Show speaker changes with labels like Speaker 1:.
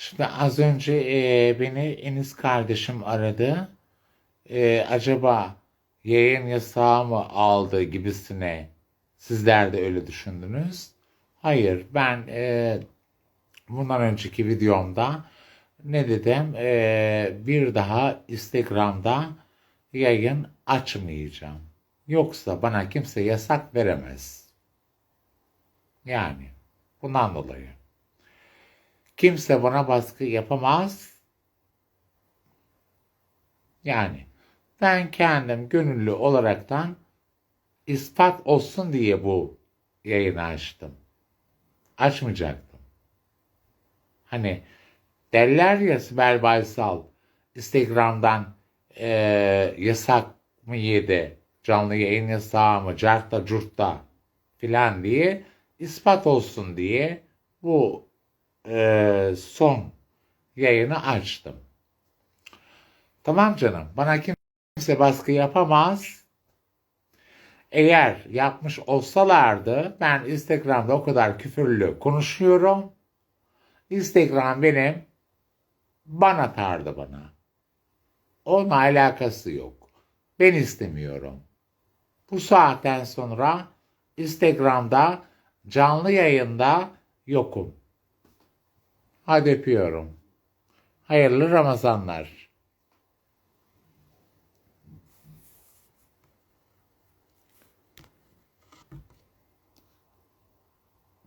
Speaker 1: Şimdi az önce e, beni Enis kardeşim aradı. E, acaba yayın yasağı mı aldı gibisine sizler de öyle düşündünüz. Hayır ben e, bundan önceki videomda ne dedim? E, bir daha Instagram'da yayın açmayacağım. Yoksa bana kimse yasak veremez. Yani bundan dolayı. Kimse bana baskı yapamaz. Yani ben kendim gönüllü olaraktan ispat olsun diye bu yayını açtım. Açmayacaktım. Hani derler ya Sibel Baysal Instagram'dan eee, yasak mı yedi, canlı yayın yasağı mı, cartta curtta filan diye ispat olsun diye bu eee, son yayını açtım. Tamam canım, bana kimse baskı yapamaz. Eğer yapmış olsalardı ben Instagram'da o kadar küfürlü konuşuyorum. Instagram benim ban atardı bana. Onunla alakası yok. Ben istemiyorum. Bu saatten sonra Instagram'da canlı yayında yokum. Hadi öpüyorum. Hayırlı Ramazanlar.